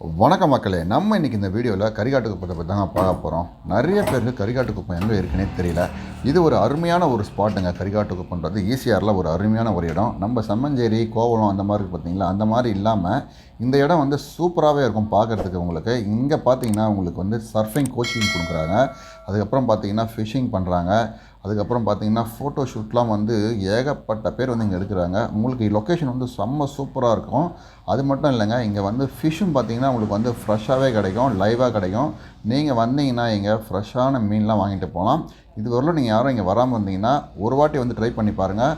வணக்கம் மக்களே நம்ம இன்றைக்கி இந்த வீடியோவில் கரிகாட்டு குப்பத்தை பற்றி தாங்க பார்க்க போகிறோம் நிறைய பேருக்கு கரிகாட்டு குப்பம் எங்கே இருக்குன்னே தெரியல. இது ஒரு அருமையான ஒரு ஸ்பாட்டுங்க. கரிகாட்டு குப்பன்றது ஈசிஆரில் ஒரு அருமையான ஒரு இடம். நம்ம செம்மஞ்சேரி கோவலம் அந்த மாதிரி இருக்கு பார்த்தீங்களா அந்த மாதிரி இல்லாமல் இந்த இடம் வந்து சூப்பராகவே இருக்கும் பார்க்குறதுக்கு உங்களுக்கு. இங்கே பார்த்தீங்கன்னா உங்களுக்கு வந்து சர்ஃபிங் கோச்சிங் கொடுக்குறாங்க. அதுக்கப்புறம் பார்த்தீங்கன்னா ஃபிஷிங் பண்ணுறாங்க அதுக்கப்புறம் பார்த்தீங்கன்னா ஃபோட்டோ ஷூட்லாம் வந்து ஏகப்பட்ட பேர் வந்து இங்கே எடுக்கிறாங்க. உங்களுக்கு லொக்கேஷன் வந்து செம்ம சூப்பராக இருக்கும். அது மட்டும் இல்லைங்க இங்கே வந்து ஃபிஷ்ஷும் பார்த்தீங்கன்னா உங்களுக்கு வந்து ஃப்ரெஷ்ஷாகவே கிடைக்கும் லைவாக கிடைக்கும். நீங்கள் வந்தீங்கன்னா இங்கே ஃப்ரெஷ்ஷான மீன்லாம் வாங்கிட்டு போகலாம். இதுவரையிலும் நீங்கள் யாரும் இங்கே வராமல் இருந்தீங்கன்னா ஒரு வாட்டி வந்து ட்ரை பண்ணி பாருங்கள்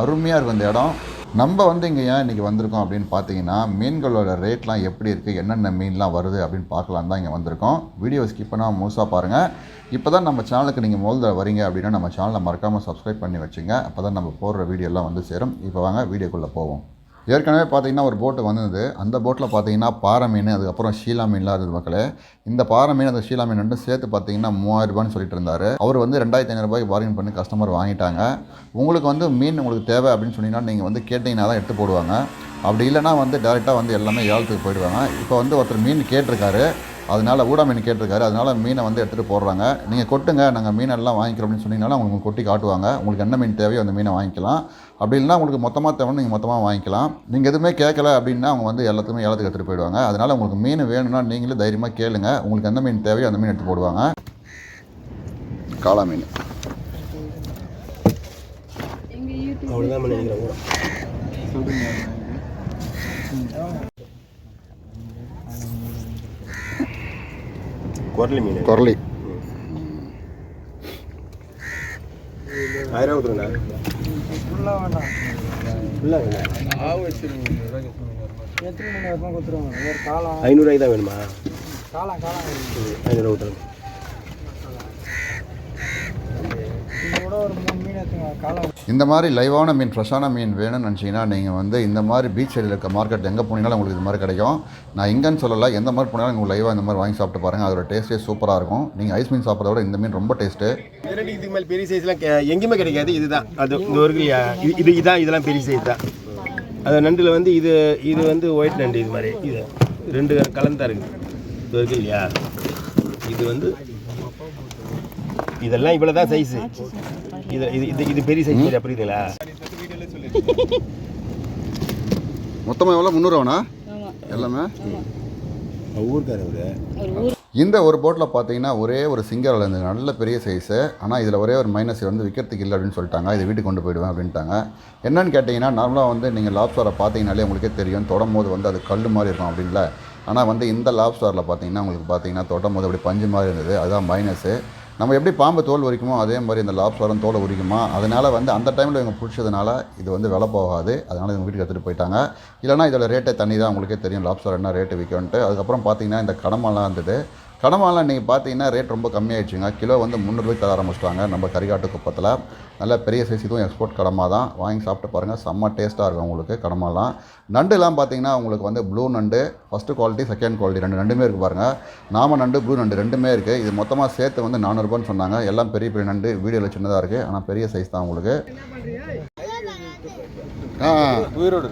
அருமையாக இருக்கும் இந்த இடம். நம்ம வந்து இங்கே ஏன் இன்றைக்கி வந்திருக்கோம் அப்படின்னு பார்த்தீங்கன்னா மீன்களோட ரேட்லாம் எப்படி இருக்குது என்னென்ன மீன்லாம் வருது அப்படின்னு பார்க்கலாம் தான் இங்கே வந்திருக்கோம். வீடியோ ஸ்கிப் பண்ணால் முழுசாக பாருங்கள் இப்போ தான் நம்ம சேனலுக்கு நீங்கள் முதல்ல வரீங்க அப்படின்னா நம்ம சேனலை மறக்காமல் சப்ஸ்கிரைப் பண்ணி வச்சுங்க. அப்போ தான் நம்ம போடுற வீடியோலாம் வந்து சேரும். இப்போ வாங்க வீடியோக்குள்ளே போவோம். ஏற்கனவே பார்த்தீங்கன்னா ஒரு போட்டு வந்தது. அந்த போட்டில் பார்த்தீங்கன்னா பாறை மீன் அதுக்கப்புறம் ஷீலா மீன்லாம் இருந்தது மக்களே. இந்த பாறை மீன் அந்த ஷீலா மீன் ரெண்டும் சேர்த்து பார்த்தீங்கன்னா மூவாயிரரூபான்னு சொல்லிட்டு இருந்தார். அவர் வந்து ரெண்டாயிரத்தி ஐநூறுபாய்க்கு பார்கின் பண்ணி கஸ்டமர் வாங்கிட்டாங்க. உங்களுக்கு வந்து மீன் உங்களுக்கு தேவை அப்படின்னு சொன்னீங்கன்னா நீங்கள் வந்து கேட்டிங்கன்னா தான் எடுத்து போடுவாங்க. அப்படி இல்லைன்னா வந்து டேரெக்டாக வந்து எல்லாமே ஏலத்துக்கு போயிடுவாங்க. இப்போ வந்து ஒருத்தர் மீன் கேட்டிருக்காரு. அதனால ஊடா மீன் கேட்டிருக்காரு. அதனால மீனை வந்து எடுத்துகிட்டு போடுறாங்க. நீங்கள் கொட்டுங்க நாங்கள் மீனெல்லாம் வாங்கிக்கிறோம் அப்படின்னு சொன்னீங்கன்னா உங்களுக்கு கொட்டி காட்டுவாங்க. உங்களுக்கு என்ன மீன் தேவையோ அந்த மீனை வாங்கிக்கலாம். அப்படி இல்லைனா உங்களுக்கு மொத்தமாக தேவைன்னு நீங்கள் மொத்தமாக வாங்கிக்கலாம். நீங்கள் எதுவுமே கேட்கல அப்படின்னா அவங்க வந்து எல்லாத்துக்குமே ஏலத்துக்கு எடுத்துகிட்டு போயிடுவாங்க. அதனால் உங்களுக்கு மீன் வேணும்னா நீங்களே தைரியமாக கேளுங்க. உங்களுக்கு எந்த மீன் தேவையோ அந்த மீன் எடுத்து போடுவாங்க. காளா மீன் அவ்வளோதான் நினைக்கிறேன் குரலி மீன். குரலி. ஆயிரம் காலம் ஐநூறுரூவாய்க்கு தான் வேணுமா? ஐநூறுரூவா கொடுத்துருங்க இது கூட ஒரு மூணு மீன் எடுத்துங்க காலம் இந்த மாதிரி லைவான மீன் ஃப்ரெஷ்ஷான மீன் வேணும்னு நினச்சிங்கன்னா நீங்கள் வந்து இந்த மாதிரி பீச் சைடில் இருக்க மார்க்கெட் எங்கே போனீங்களும் உங்களுக்கு இது மாதிரி கிடைக்கும். நான் இங்கேன்னு சொல்லலை எந்த மாதிரி போனாலும் உங்களுக்கு லைவாக இந்த மாதிரி வாங்கி சாப்பிட்டு பாருங்கள் அதோட டேஸ்ட்டே சூப்பராக இருக்கும். நீங்கள் ஐஸ் மீன் சாப்பிட்றத விட இந்த மீன் ரொம்ப டேஸ்ட்டு இதுக்கு மேலே பெரிய சைஸ்லாம் எங்கேயுமே கிடைக்காது. இதுதான். அது இந்த ஒரு இது இது இதான் இதெல்லாம் பெரிய சைஸ் தான். அது நண்டில் வந்து இது இது வந்து ஒயிட் நண்டு இது மாதிரி. இது ரெண்டு கலந்தா இருக்குது. இது இருக்கு இல்லையா? இது வந்து இதெல்லாம் இவ்வளோ தான் சைஸு இது இது இது இது பெரிய சைஸ் மாதிரி புரியுதுங்களா? மொத்தமாக எவ்வளோ முந்நூறுவாண்ணா எல்லாமே? ஊருக்கார் அவரு. இந்த ஒரு போட்டில் பார்த்தீங்கன்னா ஒரே ஒரு சிங்கரில் இருந்து நல்ல பெரிய சைஸு ஆனால் இதில் ஒரே ஒரு மைனஸ் வந்து விற்கிறதுக்கு இல்லை அப்படின்னு சொல்லிட்டாங்க. இதை வீட்டுக்கு கொண்டு போயிடுவேன் அப்படின்ட்டாங்க. என்னன்னு கேட்டிங்கன்னா நார்மலாக வந்து நீங்கள் லாப்ஸ்டாரை பார்த்தீங்கனாலே உங்களுக்கே தெரியும். தொடும் போது வந்து அது கல் மாதிரி இருக்கும் அப்படின்ல. ஆனால் வந்து இந்த லாப்ஸ்டாரில் பார்த்தீங்கன்னா உங்களுக்கு பார்த்தீங்கன்னா தொடும் போது அப்படி பஞ்சு மாதிரி இருந்தது. அதுதான் மைனஸு நம்ம எப்படி பாம்பு தோல் உரிக்குமோ அதே மாதிரி இந்த லாப்ஸ்வரம் தோலை உரிக்குமா? அதனால் வந்து அந்த டைமில் இவங்க பிடிச்சதுனால இது வந்து விலை போகாது. அதனால் இவங்க வீட்டுக்கு எடுத்துகிட்டு போயிட்டாங்க. இல்லைனா இதோட ரேட்டை தண்ணி தான் உங்களுக்கே தெரியும். லாப்ஸ்வரம் என்ன ரேட்டு விற்கும்ன்ட்டு அதுக்கப்புறம் பார்த்தீங்கன்னா இந்த கடமெல்லாம் இருந்தது கடமாலாம் நீங்கள் பார்த்தீங்கன்னா ரேட் ரொம்ப கம்மியாயிடுச்சுங்க. கிலோ வந்து முந்நூறுபாய்க்கு தர ஆரம்பிச்சிட்டாங்க. நம்ம கரிகாட்டு குப்பத்தில். நல்ல பெரிய சைஸ் இதுவும் எக்ஸ்போர்ட் கடமா தான் வாங்கி சாப்பிட்டு பாருங்கள் செம்ம டேஸ்ட்டாக இருக்கும் உங்களுக்கு கடமாலாம் நண்டுலாம் பார்த்தீங்கன்னா உங்களுக்கு வந்து ப்ளூ நண்டு ஃபஸ்ட்டு குவாலிட்டி செகண்ட் குவாலிட்டி ரெண்டு ரெண்டுமே இருக்குது பாருங்கள் நாம நண்டு ப்ளூ நண்டு ரெண்டுமே இருக்குது இது மொத்தமாக சேர்த்து வந்து நானூறுபான்னு சொன்னாங்க. எல்லாம் பெரிய பெரிய நண்டு வீடியோவில் சின்னதாக இருக்குது ஆனால் பெரிய சைஸ் தான் உங்களுக்கு. ஆ. உயிரோடு.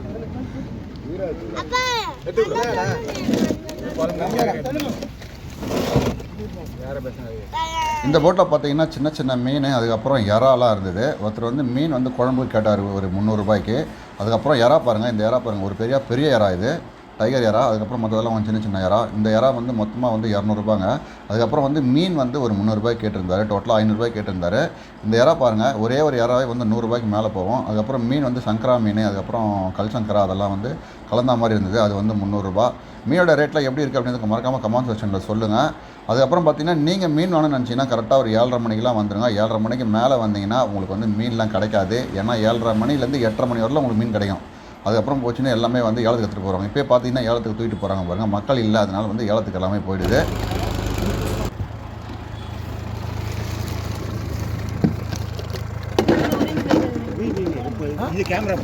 இந்த போட்டில் பார்த்தீங்கன்னா சின்ன சின்ன மீன் அதுக்கப்புறம் இறாலாம் இருந்தது. ஒருத்தர் வந்து மீன் வந்து குழம்பு கேட்டார் ஒரு முந்நூறுரூபாய்க்கு அதுக்கப்புறம் இறா பாருங்கள் இந்த இறா பாருங்கள் ஒரு பெரிய பெரிய இறா இது. டைகர் இறா அதுக்கப்புறம் மற்றதெல்லாம் கொஞ்சம் சின்ன சின்ன இறா இந்த இறா வந்து மொத்தமாக வந்து இரநூறுபாங்க. அதுக்கப்புறம் வந்து மீன் வந்து ஒரு முந்நூறுபாய்க்கு கேட்டிருந்தாரு. டோட்டலாக ஐநூறுபாய் கேட்டிருந்தாரு. இந்த இறா பாருங்கள் ஒரே ஒரு இறாவே வந்து நூறுரூபாய்க்கு மேலே போகும். அதுக்கப்புறம் மீன் வந்து சங்கரா மீன் அதுக்கப்புறம் கல் சங்கரா அதெல்லாம் வந்து கலந்த மாதிரி இருந்தது. அது வந்து முந்நூறுரூபா மீனோட ரேட்டில் எப்படி இருக்குது அப்படின்றது மறக்காமல் கமெண்ட் செக்ஷனில் சொல்லுங்கள் அதுக்கப்புறம் பார்த்தீங்கன்னா நீங்கள் மீன் வாங்கணும்னு நினச்சிங்கன்னா கரெக்டாக ஒரு ஏழரை மணிக்கெலாம் வந்துருங்க. ஏழரை மணிக்கு மேலே வந்தீங்கன்னா உங்களுக்கு வந்து மீன்லாம் கிடைக்காது. ஏன்னா ஏழரை மணிலேருந்து எட்டரை மணி வரலாம் உங்களுக்கு மீன் கிடைக்கும். அதுக்கப்புறம் போச்சுன்னா எல்லாமே வந்து ஏலத்துக்கு எடுத்துகிட்டு போகிறாங்க இப்போ பார்த்தீங்கன்னா ஏலத்துக்கு தூக்கிட்டு போகிறாங்க பாருங்கள் மக்கள் இல்லாதனால வந்து ஏலத்துக்கு எல்லாமே போயிடுது. இது கேமரா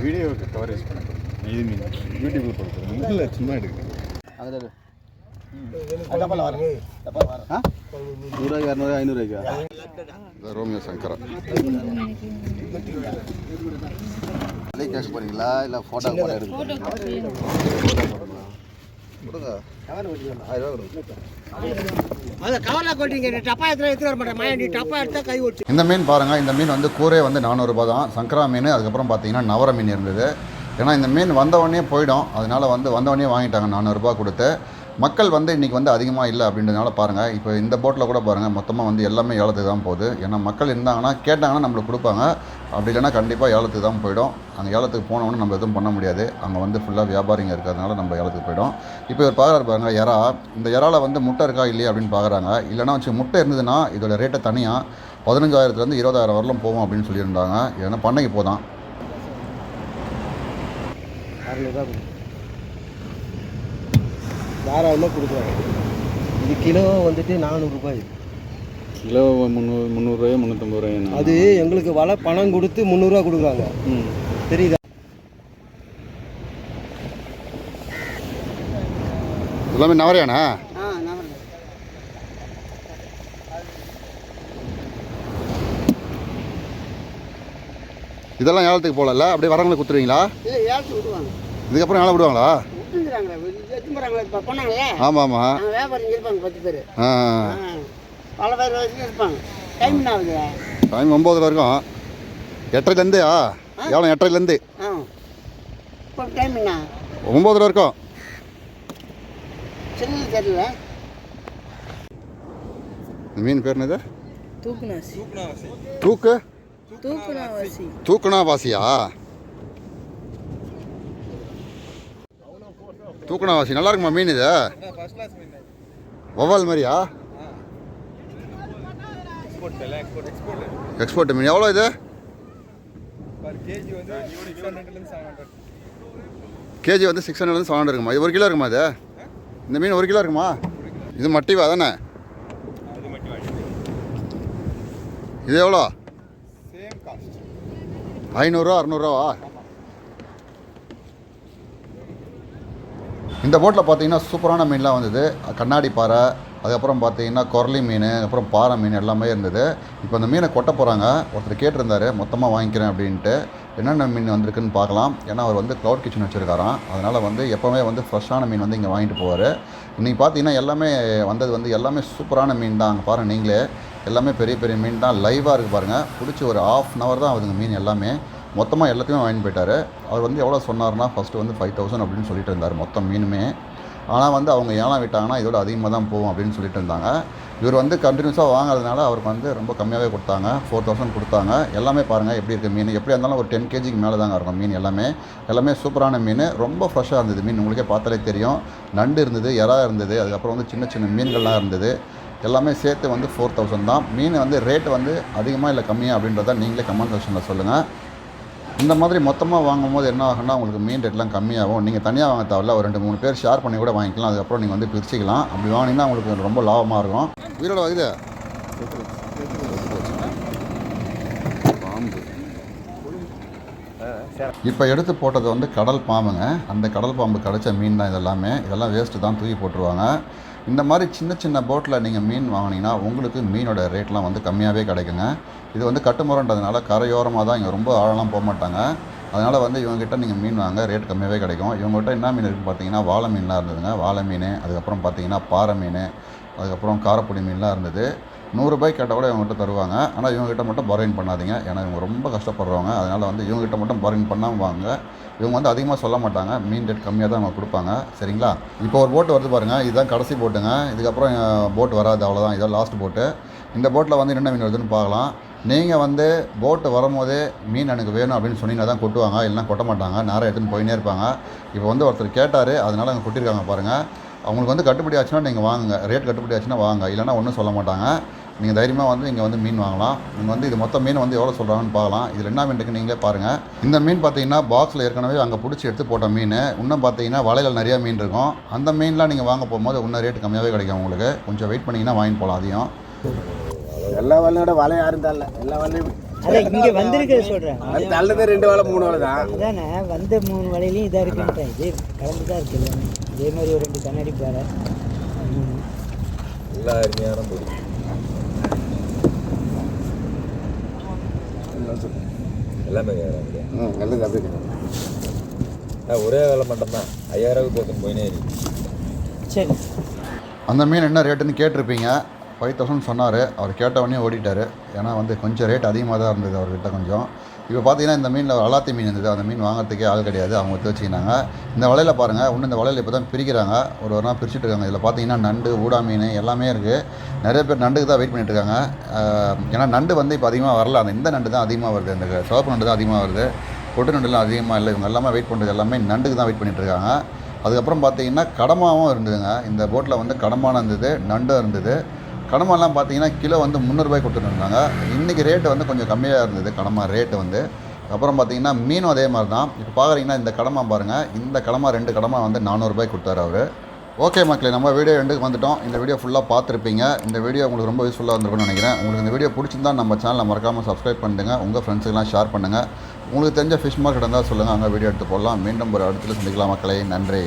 வீடியோவுக்கு கவரேஜ் பண்ணுறேன் இது மீன் யூடியூப்பில் கொடுக்குறேன் இல்லை சும்மா எடுக்கிறேன் அதில் நூறுரூவாய்க்கு இரநூறு ஐநூறுரூவாய்க்கா இந்த ரோமியோ சங்கரா அதே கேஷ் போறீங்களா இல்லை ஃபோட்டோ கூட எடுக்க கொடுங்க ஆயிரம் ரூபா கொடுங்க அதை கவரில் கொட்டிங்க டப்பா எடுத்து எடுத்து வர மாட்டேன் மயண்டி டப்பா எடுத்தா கை ஓட்டு இந்த மீன் பாருங்கள் இந்த மீன் வந்து கூரே வந்து நானூறுரூபா தான். சங்கரா மீன். அதுக்கப்புறம் பார்த்தீங்கன்னா நவர மீன் இருந்தது. ஏன்னா இந்த மீன் வந்த உடனே போயிடும். அதனால வந்து வந்த உடனே வாங்கிட்டாங்க. நானூறுரூபா கொடுத்து. மக்கள் வந்து இன்றைக்கி வந்து அதிகமாக இல்லை அப்படின்றதுனால பாருங்கள் இப்போ இந்த போட்டில் கூட பாருங்கள் மொத்தமாக வந்து எல்லாமே ஏலத்துக்கு தான் போகுது. ஏன்னா மக்கள் இருந்தாங்கன்னா கேட்டாங்கன்னா நம்மளுக்கு கொடுப்பாங்க. அப்படி இல்லைன்னா கண்டிப்பாக ஏலத்துக்கு தான் போயிடும். அங்கே ஏலத்துக்கு போனோம்னு நம்ம எதுவும் பண்ண முடியாது. அங்கே வந்து ஃபுல்லாக வியாபாரிங்க இருக்கிறதுனால நம்ம ஏலத்துக்கு போயிடும். இப்போ இவர் பார்க்குறாரு பாருங்க இறா இந்த இறால வந்து முட்டை இருக்கா இல்லையா அப்படின்னு பார்க்குறாங்க. இல்லைன்னா வச்சு முட்டை இருந்ததுன்னா இதோட ரேட்டை தனியாக பதினஞ்சாயிரத்துலேருந்து இருபதாயிரம் வரலும் போகும் அப்படின்னு சொல்லியிருந்தாங்க. ஏன்னா பண்ணைக்கு போதான். தாராளமாக கொடுக்குறாங்க இது கிலோ வந்துட்டு நானூறுரூபாய் கிலோ முந்நூறு முந்நூறுரூவாயோ முந்நூற்றம்பது ரூபாய் அது எங்களுக்கு வலை பணம் கொடுத்து முந்நூறுரூவா கொடுக்குறாங்க. ம். தெரியுதா? எல்லாமே நவரையாண்ணா இதெல்லாம் ஏலத்துக்கு போகல அப்படியே வரவங்களுக்கு கொடுத்துருவீங்களா? இதுக்கப்புறம் ஏலம் விடுவாங்களா? ஆமாம் ஆமாம் வியாபாரம் இருப்பாங்க பத்து பேர். ஆ பல பேர் வரைக்கும் இருப்பாங்க. டைம் என்ன ஆகுது? டைம் ஒம்பதுல இருக்கும். எட்டரைலேருந்து ஆ. எவ்வளோ எட்டரைலேருந்து. ஆ. இப்போ டைம் என்ன? ஒம்பதுல இருக்கும். செல்லில் தெரியல. இந்த மீன் பேர் என்னது? தூக்குனாசி தூக்கு? தூக்குனாவாசி தூக்குனா வாசியா வாசி. நல்லா இருக்குமா மீன் இது? வவ்வால் மாதிரியா? எக்ஸ்போர்ட் மீன். எவ்வளோ இது? கேஜி வந்து சிக்ஸ் ஹண்ட்ரட்லேருந்து செவன் ஹண்ட்ரட் இருக்குமா? இது ஒரு கிலோ இருக்குமா இது? இந்த மீன் ஒரு கிலோ இருக்குமா? இது மட்டிவா தானே? இது எவ்வளோ? ஐநூறுரூவா அறநூறுவா இந்த போட்டில் பார்த்தீங்கன்னா சூப்பரான மீன்லாம் வந்தது. கண்ணாடி பாறை அதுக்கப்புறம் பார்த்தீங்கன்னா குரலி மீன் அப்புறம் பாறை மீன் எல்லாமே இருந்தது. இப்போ அந்த மீனை கொட்ட போகிறாங்க ஒருத்தர் கேட்டிருந்தாரு மொத்தமாக வாங்கிக்கிறேன் அப்படின்ட்டு. என்னென்ன மீன் வந்திருக்குன்னு பார்க்கலாம். ஏன்னா அவர் வந்து க்ளவுட் கிச்சன் வச்சுருக்காராம். அதனால் வந்து எப்போவுமே வந்து ஃப்ரெஷ்ஷான மீன் வந்து இங்கே வாங்கிட்டு போவார். இன்றைக்கி பார்த்தீங்கன்னா எல்லாமே வந்தது வந்து எல்லாமே சூப்பரான மீன் தான். அங்கே பாருங்கள் நீங்களே. எல்லாமே பெரிய பெரிய மீன் தான். லைவாக இருக்குது பாருங்கள் பிடிச்சி ஒரு ஆஃப் அன் ஹவர் தான் ஆகுதுங்க மீன் எல்லாமே. மொத்தமாக எல்லாத்தையுமே வாங்கிட்டு போயிட்டார். அவர் வந்து எவ்வளோ சொன்னார்னா ஃபஸ்ட்டு வந்து ஃபைவ் தௌசண்ட் அப்படின்னு சொல்லிட்டு இருந்தார் மொத்தம் மீனுமே. ஆனால் வந்து அவங்க ஏழாம் விட்டாங்கன்னா இதோட அதிகமாக தான் போகும் அப்படின்னு சொல்லிட்டு இருந்தாங்க. இவர் வந்து கண்டினியூஸாக வாங்குறதுனால அவருக்கு வந்து ரொம்ப கம்மியாகவே கொடுத்தாங்க. ஃபோர் தௌசண்ட் கொடுத்தாங்க. எல்லாமே பாருங்கள் எப்படி இருக்குது மீன். எப்படியா இருந்தாலும் ஒரு டென் கேஜிக்கு மேலே தாங்க இருக்கும் மீன் எல்லாமே. எல்லாமே சூப்பரான மீன். ரொம்ப ஃப்ரெஷ்ஷாக இருந்தது மீன். உங்களுக்கே பார்த்தாலே தெரியும். நண்டு இருந்தது இறா இருந்தது அதுக்கப்புறம் வந்து சின்ன சின்ன மீன்கள்லாம் இருந்தது. எல்லாமே சேர்த்து வந்து ஃபோர் தௌசண்ட் தான். மீன் வந்து ரேட்டு வந்து அதிகமாக இல்லை கம்மியாக அப்படின்றத நீங்களே கமெண்ட் செக்ஷனில் சொல்லுங்கள் இந்த மாதிரி மொத்தமாக வாங்கும்போது என்ன ஆகும்னா உங்களுக்கு மீன் ரேட்லாம் கம்மியாகும். நீங்கள் தனியாக வாங்க தேவையில்ல ஒரு ரெண்டு மூணு பேர் ஷேர் பண்ணி கூட வாங்கிக்கலாம். அதுக்கப்புறம் நீங்கள் வந்து பிரிச்சுக்கலாம். அப்படி வாங்கினீங்கன்னா உங்களுக்கு ரொம்ப லாபமாக இருக்கும். உயிரோட இது பாம்பு. இப்போ எடுத்து போட்டது வந்து கடல் பாம்புங்க. அந்த கடல் பாம்பு கிடச்ச மீன் தான் இதெல்லாமே. இதெல்லாம் வேஸ்ட்டு தான் தூக்கி போட்டுருவாங்க. இந்த மாதிரி சின்ன சின்ன போட்டில் நீங்கள் மீன் வாங்கினீங்கன்னா உங்களுக்கு மீனோட ரேட்லாம் வந்து கம்மியாகவே கிடைக்குங்க. இது வந்து கட்டுமுறன்றதுனால கரையோரமாக தான் இங்கே ரொம்ப ஆழலாம் போக மாட்டாங்க. அதனால் வந்து இவங்ககிட்ட நீங்கள் மீன் வாங்க ரேட் கம்மியாகவே கிடைக்கும். இவங்ககிட்ட என்ன மீன் இருக்குன்னு பார்த்தீங்கன்னா வாழை மீன்லாம் இருந்ததுங்க. வாழை மீன் அதுக்கப்புறம் பார்த்தீங்கன்னா பாறை மீன் அதுக்கப்புறம் காரப்பொடி மீன்லாம் இருந்தது. நூறுபாய் கேட்டால் கூட இவங்ககிட்ட தருவாங்க. ஆனால் இவங்ககிட்ட மட்டும் பாரின் பண்ணாதீங்க. ஏன்னா இவங்க ரொம்ப கஷ்டப்படுறவங்க. அதனால் வந்து இவங்ககிட்ட மட்டும் பாரின் பண்ணாமல் வாங்க இவங்க வந்து அதிகமாக சொல்ல மாட்டாங்க. மீன் ரேட் கம்மியாக தான் அவங்க கொடுப்பாங்க. சரிங்களா? இப்போ ஒரு போட்டு வருது பாருங்கள் இதுதான் கடைசி போட்டுங்க இதுக்கப்புறம் போட் வராது. அவ்வளோதான் இதான் லாஸ்ட் போட்டு இந்த போட்டில் வந்து என்னென்ன மீன் வருதுன்னு பார்க்கலாம். நீங்கள் வந்து போட்டு வரும்போதே மீன் எனக்கு வேணும் அப்படின்னு சொன்னீங்கன்னா தான் கொட்டுவாங்க. இல்லைன்னா கொட்ட மாட்டாங்க நேரம் எடுத்துன்னு போயினே இருப்பாங்க. இப்போ வந்து ஒருத்தர் கேட்டார். அதனால் அங்கே கொட்டியிருக்காங்க பாருங்கள் அவங்களுக்கு வந்து கட்டுப்படி ஆச்சுன்னா நீங்கள் வாங்குங்க. ரேட் கட்டுப்படி ஆச்சுன்னா வாங்க. இல்லைன்னா ஒன்றும் சொல்ல மாட்டாங்க. நீங்கள் தைரியமாக வந்து இங்கே வந்து மீன் வாங்கலாம். நீங்கள் வந்து இது மொத்த மீன் வந்து எவ்வளோ சொல்கிறாங்கன்னு பார்க்கலாம். இதில் என்ன மீன் நீங்களே பாருங்கள் இந்த மீன் பார்த்தீங்கன்னா பாக்ஸில் ஏற்கனவே அங்கே பிடிச்சி எடுத்து போட்ட மீன். இன்னும் பார்த்தீங்கன்னா வலைகள் நிறையா மீன் இருக்கும். அந்த மீன்லாம் நீங்கள் வாங்க போகும்போது இன்னும் ரேட்டு கம்மியாகவே கிடைக்கும் உங்களுக்கு. கொஞ்சம் வெயிட் பண்ணிங்கன்னா வாங்கிட்டு போகலாம் அதையும் எல்லா வலையோட வலை யாரும் தரல எல்லா வலையும் இங்கே வந்திருக்கிறது தள்ளது ரெண்டு வலை மூணு வலை தான் அதானே வந்த மூணு வலையிலையும் இதாக இருக்குன்ட்டேன். இதே கலந்து தான் இருக்கு எல்லாமே. இதே மாதிரி ஒரு ரெண்டு கண்ணாடி பாறை எல்லா அருமையான பொடி எல்லாமே கேட்குறாங்க நல்லது அப்படி ஒரே வேலை மட்டும்தான். ஐயாயிரம் போத்துன்னு போயினே இருக்கு சரி. அந்த மீன் என்ன ரேட்டுன்னு கேட்டிருப்பீங்க. ஃபைவ் தௌசண்ட் சொன்னார். அவர் கேட்ட உடனே ஓடிட்டார். ஏன்னா வந்து கொஞ்சம் ரேட் அதிகமாக தான் இருந்தது அவர்கிட்ட கொஞ்சம். இப்போ பார்த்தீங்கன்னா இந்த மீனில் அலாத்தி மீன் இருந்தது. அந்த மீன் வாங்குறதுக்கே ஆள் கிடையாது. அவங்க எடுத்து வச்சுக்கினாங்க. இந்த வலையில் பாருங்கள் இன்னும் இந்த வலையில் இப்போ தான் பிரிக்கிறாங்க. ஒரு ஒரு நாள் பிரிச்சுட்டு இருக்காங்க. இதில் பார்த்தீங்கன்னா நண்டு ஊடா மீன் எல்லாமே இருக்குது நிறைய பேர் நண்டுக்கு தான் வெயிட் பண்ணிட்டு இருக்காங்க. ஏன்னா நண்டு வந்து இப்போ அதிகமாக வரல. அந்த இந்த நண்டு தான் அதிகமாக வருது. இந்த சிவப்பு நண்டு தான் அதிகமாக வருது. பொட்டு நண்டுலாம் அதிகமாக இல்லை. இவங்க எல்லாமே வெயிட் பண்ணுறது எல்லாமே நண்டுக்கு தான் வெயிட் பண்ணிட்டு இருக்காங்க. அதுக்கப்புறம் பார்த்தீங்கன்னா கடமாவும் இருந்ததுங்க. இந்த போட்டில் வந்து கடமான இருந்தது நண்டும் இருந்தது. கனமாலாம் பார்த்தீங்கன்னா கிலோ வந்து முந்நூறுபாய் கொடுத்துருந்தாங்க. இன்றைக்கி ரேட்டு வந்து கொஞ்சம் கம்மியாக இருந்தது கனமா ரேட்டு வந்து. அப்புறம் பார்த்தீங்கன்னா மீனும் அதே மாதிரி தான். இப்போ பார்க்குறீங்கன்னா இந்த கடமா பாருங்கள் இந்த கடமா ரெண்டு கடமா வந்து நானூறுபாய் கொடுத்தாரு அவர். ஓகே மக்களே நம்ம வீடியோ ரெண்டுக்கு வந்துட்டோம். இந்த வீடியோ ஃபுல்லாக பார்த்துருப்பீங்க. இந்த வீடியோ உங்களுக்கு ரொம்ப யூஸ்ஃபுல்லாக இருந்திருக்கும்னு நினைக்கிறேன். உங்களுக்கு இந்த வீடியோ பிடிச்சிருந்தா நம்ம சேனலை மறக்காமல் சப்ஸ்கிரைப் பண்ணுங்க உங்கள் ஃப்ரெண்ட்ஸுக்கெல்லாம் ஷேர் பண்ணுங்கள் உங்களுக்கு தெரிஞ்ச ஃபிஷ் மார்க்கெட் இருந்தால் சொல்லுங்கள் அங்கே வீடியோ எடுத்து போடலாம். மீண்டும் ஒரு இடத்துல சந்திக்கலாம் மக்களே. நன்றி.